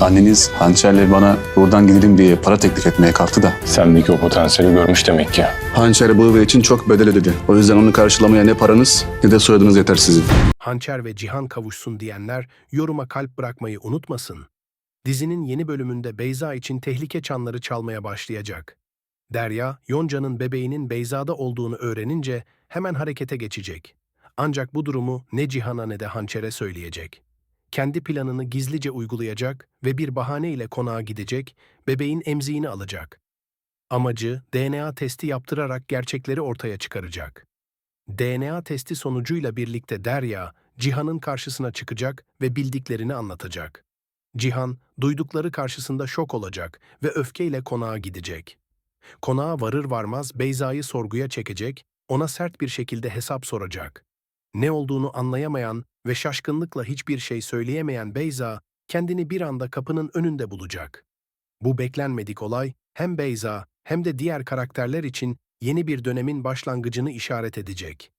Anneniz hançerle bana buradan gidelim diye para teklif etmeye kalktı da. Sendeki o potansiyeli görmüş demek ki. Hançer bu ev için çok bedel ödedi. O yüzden onu karşılamaya ne paranız ne de soyadınız yeter sizin. Hançer ve Cihan kavuşsun diyenler yoruma kalp bırakmayı unutmasın. Dizinin yeni bölümünde Beyza için tehlike çanları çalmaya başlayacak. Derya, Yonca'nın bebeğinin Beyza'da olduğunu öğrenince hemen harekete geçecek. Ancak bu durumu ne Cihan'a ne de Hançer'e söyleyecek. Kendi planını gizlice uygulayacak ve bir bahane ile konağa gidecek, bebeğin emziğini alacak. Amacı DNA testi yaptırarak gerçekleri ortaya çıkaracak. DNA testi sonucuyla birlikte Derya, Cihan'ın karşısına çıkacak ve bildiklerini anlatacak. Cihan, duydukları karşısında şok olacak ve öfkeyle konağa gidecek. Konağa varır varmaz Beyza'yı sorguya çekecek, ona sert bir şekilde hesap soracak. Ne olduğunu anlayamayan ve şaşkınlıkla hiçbir şey söyleyemeyen Beyza, kendini bir anda kapının önünde bulacak. Bu beklenmedik olay hem Beyza hem de diğer karakterler için yeni bir dönemin başlangıcını işaret edecek.